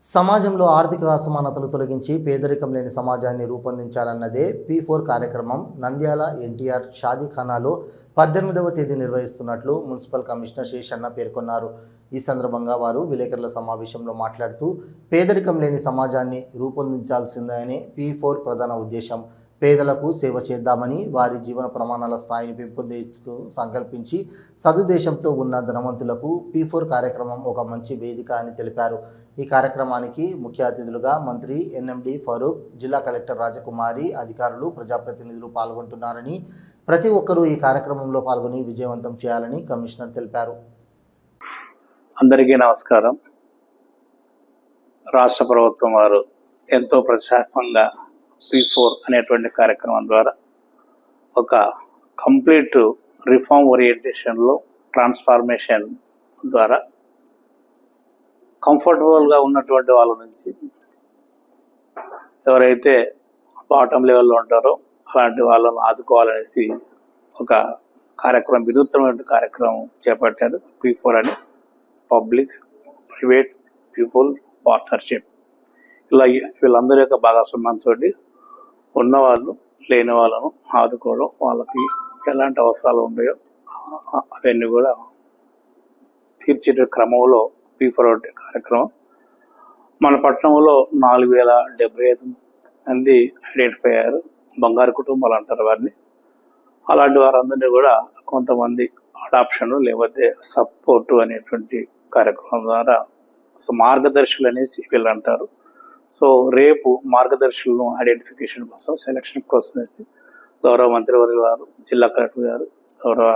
సమాజంలో ఆర్థిక అసమానతలు తొలగించి పేదరికం లేని సమాజాన్ని రూపొందించాలన్నదే పీ ఫోర్ కార్యక్రమం. నంద్యాల ఎన్టీఆర్ షాదీఖానాలో పద్దెనిమిదవ తేదీ నిర్వహిస్తున్నట్లు మున్సిపల్ కమిషనర్ శేషన్న పేర్కొన్నారు. ఈ సందర్భంగా వారు విలేకరుల సమావేశంలో మాట్లాడుతూ పేదరికం లేని సమాజాన్ని రూపొందించాల్సిందే పీ ఫోర్ ప్రధాన ఉద్దేశం. పేదలకు సేవ చేద్దామని వారి జీవన ప్రమాణాల స్థాయిని పెంపొందించుకు సంకల్పించి సదుదేశంతో ఉన్న ధనవంతులకు పీ ఫోర్ కార్యక్రమం ఒక మంచి వేదిక అని తెలిపారు. ఈ కార్యక్రమానికి ముఖ్య అతిథులుగా మంత్రి ఎన్ఎండి ఫరూక్ జిల్లా కలెక్టర్ రాజకుమారి అధికారులు ప్రజాప్రతినిధులు పాల్గొంటున్నారని ప్రతి ఒక్కరూ ఈ కార్యక్రమంలో పాల్గొని విజయవంతం చేయాలని కమిషనర్ తెలిపారు. అందరికీ నమస్కారం. రాష్ట్ర ప్రభుత్వం వారు ఎంతో ప్రతిష్టాత్మకంగా పీ ఫోర్ అనేటువంటి కార్యక్రమం ద్వారా ఒక కంప్లీట్ రిఫార్మ్ ఓరియంటేషన్లో ట్రాన్స్ఫార్మేషన్ ద్వారా కంఫర్టబుల్గా ఉన్నటువంటి వాళ్ళ నుంచి ఎవరైతే బాటం లెవెల్లో ఉంటారో అలాంటి వాళ్ళను ఆదుకోవాలనేసి ఒక కార్యక్రమం వినూత్నమైన కార్యక్రమం చేపట్టారు. పీ ఫోర్ అని పబ్లిక్ ప్రైవేట్ పీపుల్ పార్ట్నర్షిప్ ఇలా వీళ్ళందరి యొక్క భాగస్వామ్యంతో ఉన్నవాళ్ళు లేని వాళ్ళను ఆదుకోవడం వాళ్ళకి ఎలాంటి అవసరాలు ఉన్నాయో అవన్నీ కూడా తీర్చే క్రమంలో పీ ఫోర్వర్డ్ కార్యక్రమం. మన పట్టణంలో నాలుగు వేల డెబ్బై ఐదు మంది ఐడెంటిఫై అయ్యారు. బంగారు కుటుంబాలు అంటారు వారిని. అలాంటి వారందరినీ కూడా కొంతమంది అడాప్షన్ లేకపోతే సపోర్టు అనేటువంటి కార్యక్రమం ద్వారా మార్గదర్శులు అనేసి వీళ్ళు అంటారు. సో రేపు మార్గదర్శులను ఐడెంటిఫికేషన్ కోసం సెలక్షన్ కోసం వేసి గౌరవ మంత్రివర్గ గారు జిల్లా కలెక్టర్ గారు గౌరవ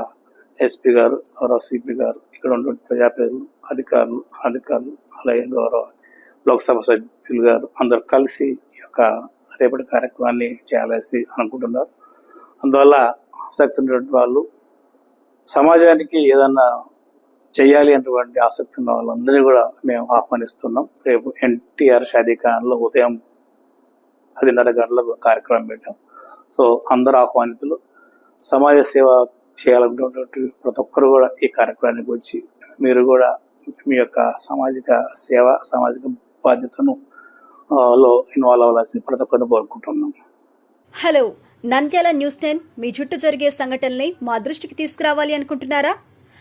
ఎస్పీ గారు గౌరవ సిపి గారు ఇక్కడ ఉన్నటువంటి ప్రజాప్రతినిధులు అధికారులు అధికారులు అలాగే గౌరవ లోక్సభ సభ్యులు గారు అందరు కలిసి ఈ యొక్క రేపటి కార్యక్రమాన్ని చేయాలేసి అనుకుంటున్నారు. అందువల్ల ఆసక్తి ఉన్నటువంటి వాళ్ళు సమాజానికి ఏదన్నా చేయాలి అటువంటి ఆసక్తి ఉన్న వాళ్ళందరినీ కూడా మేము ఆహ్వానిస్తున్నాం. రేపు ఎన్టీఆర్ షాదీఖాన్లో ఉదయం పదిన్నర గంటలకు కార్యక్రమం పెట్టాం. సో అందరు ఆహ్వానితులు సమాజ సేవ చేయాలనుకున్నటువంటి ప్రతి ఒక్కరు కూడా ఈ కార్యక్రమానికి వచ్చి మీరు కూడా మీ యొక్క సామాజిక సేవ సామాజిక బాధ్యతను లో ఇన్వాల్వ్ అవ్వాల్సి ప్రతి ఒక్కరిని కోరుకుంటున్నాం. హలో నంద్యాల న్యూస్ టెన్ మీ చుట్టూ జరిగే సంఘటనల్ని మా దృష్టికి తీసుకురావాలి అనుకుంటున్నారా?